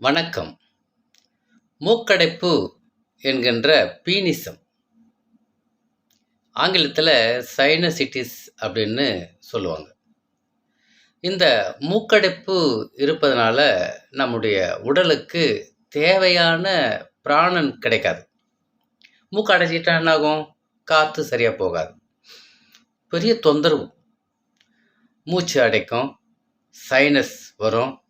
வணக்கம். மூக்கடைப்பு என்கின்ற பீனிசம். ஆங்கிலத்தில் சைனசிட்டிஸ் அப்படின்னு சொல்லுவாங்க. இந்த மூக்கடைப்பு இருப்பதனால நம்முடைய உடலுக்கு தேவையான பிராணன் கிடைக்காது. மூக்கு அடைச்சிட்டா என்ன ஆகும் காற்று சரியாக போகாது. பெரிய தொந்தரவு. மூச்சு அடைக்கும். சைனஸ் வரும்.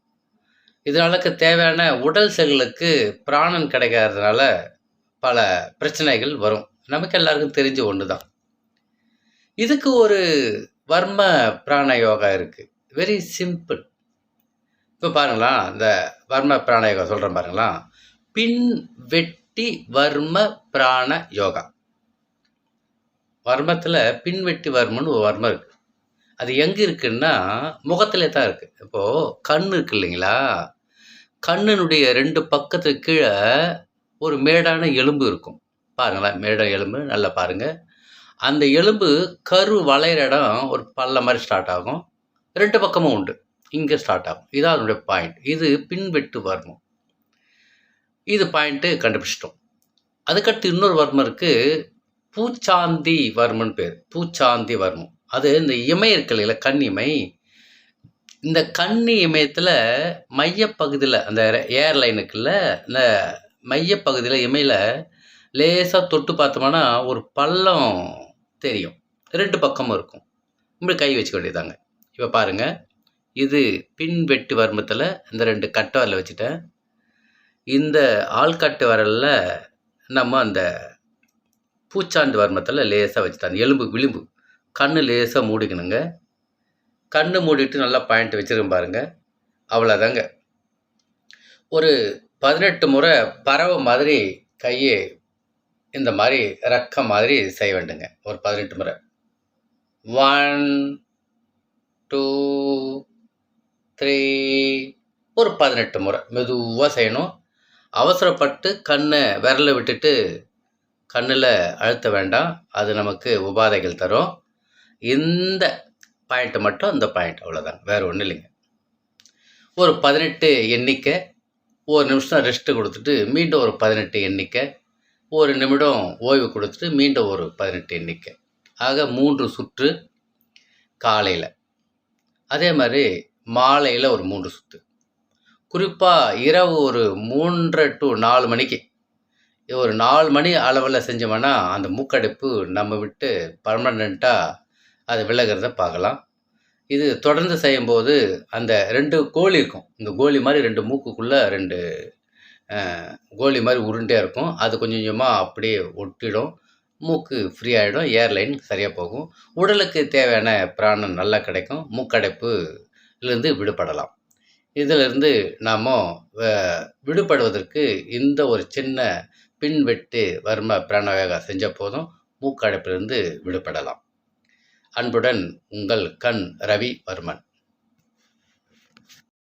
இதனாலக்கு தேவையான உடல் செல்களுக்கு பிராணன் கிடைக்காததுனால பல பிரச்சனைகள் வரும். நமக்கு எல்லாருக்கும் தெரிஞ்ச ஒன்று தான் இதுக்கு ஒரு வர்ம பிராண யோகா இருக்குது வெரி சிம்பிள் இப்போ பாருங்களா இந்த வர்ம பிராண யோகா சொல்கிறேன் பாருங்களா. பின் வெட்டி வர்ம பிராண யோகா. வர்மத்தில் பின்வெட்டி வர்மன்னு ஒரு வர்மம் இருக்குது அது எங்கே இருக்குன்னா முகத்திலே தான் இருக்குது இப்போது கண் இருக்கு இல்லைங்களா? கண்ணினுடைய ரெண்டு பக்கத்து கீழே ஒரு மேடான எலும்பு இருக்கும். பாருங்களேன் மேட எலும்பு நல்லா பாருங்கள் அந்த எலும்பு கரு வளையிற இடம் ஒரு பல்ல மாதிரி ஸ்டார்ட் ஆகும். ரெண்டு பக்கமும் உண்டு. இங்கே ஸ்டார்ட் ஆகும். இதான் அதனுடைய பாயிண்ட் இது பின்வெட்டு வர்மம். இது பாயிண்ட்டு கண்டுபிடிச்சிட்டோம். அதுக்கடுத்து இன்னொரு வர்மம் இருக்குது பூச்சாந்தி வர்மன் பேர். பூச்சாந்தி வர்மம். அது இந்த இமை இருக்கல கண் இமை இந்த கண்ணி இமயத்தில் மையப்பகுதியில் அந்த ஏர்லைனுக்குள்ள இந்த மையப்பகுதியில் இமையில் லேசாக தொட்டு பார்த்தோம்னா ஒரு பள்ளம் தெரியும். ரெண்டு பக்கமும் இருக்கும். இப்படி கை வச்சுக்க வேண்டியதாங்க இப்போ பாருங்கள் இது பின்வெட்டு வர்மத்தில் இந்த ரெண்டு கட்டை வரல வச்சுட்டேன். இந்த ஆள்காட்டு வரலில் நம்ம அந்த பூச்சாண்டு வர்மத்தில் லேசாக வச்சுட்டேன். அந்த எலும்பு விளிம்பு. கண்ணு லேசாக மூடிக்கணுங்க. கண்ணு மூடிட்டு நல்லா பாயிண்ட் வச்சுருக்கேன் பாருங்கள் அவ்வளோதாங்க ஒரு பதினெட்டு முறை பறவை மாதிரி கையை இந்த மாதிரி ரக்க மாதிரி செய்ய வேண்டுங்க. ஒரு பதினெட்டு முறை. ஒன் டூ த்ரீ ஒரு பதினெட்டு முறை. மெதுவாக செய்யணும். அவசரப்பட்டு கண்ணை விரலை விட்டுட்டு கண்ணில் அழுத்த வேண்டாம். அது நமக்கு உபாதைகள் தரும். இந்த பாயிண்ட்டு மட்டும் அந்த பாயிண்ட் அவ்வளோதான் வேறு ஒன்றும் இல்லைங்க. ஒரு பதினெட்டு எண்ணிக்கை ஒரு நிமிஷம் ரெஸ்ட்டு கொடுத்துட்டு மீண்டும் ஒரு பதினெட்டு எண்ணிக்கை ஒரு நிமிடம் ஓய்வு கொடுத்துட்டு மீண்டும் ஒரு பதினெட்டு எண்ணிக்கை. ஆக மூன்று சுற்று காலையில். அதே மாதிரி மாலையில் ஒரு மூன்று சுற்று. குறிப்பாக இரவு ஒரு மூன்றரை டு நாலு மணிக்கு. ஒரு நாலு மணி அளவில் செஞ்சோம்னா அந்த மூக்கடைப்பு நம்ம விட்டு பர்மனண்ட்டாக அது விலகிறத பார்க்கலாம். இது தொடர்ந்து செய்யும்போது அந்த ரெண்டு கோழி இருக்கும். இந்த கோழி மாதிரி ரெண்டு மூக்குக்குள்ளே ரெண்டு கோழி மாதிரி உருண்டையாக இருக்கும். அது கொஞ்சம் கொஞ்சமாக அப்படியே ஒட்டிடும். மூக்கு ஃப்ரீ ஆகிடும் ஏர்லைன் சரியாக போகும். உடலுக்கு தேவையான பிராணம் நல்லா கிடைக்கும். மூக்கடைப்புலேருந்து விடுபடலாம். இதிலிருந்து நாம் விடுபடுவதற்கு இந்த ஒரு சின்ன பின்வெட்டு வர்ம பிராணவேகா செஞ்ச போதும். மூக்கடைப்பிலிருந்து விடுபடலாம். அன்புடன் உங்கள் கண் ரவி வர்மன்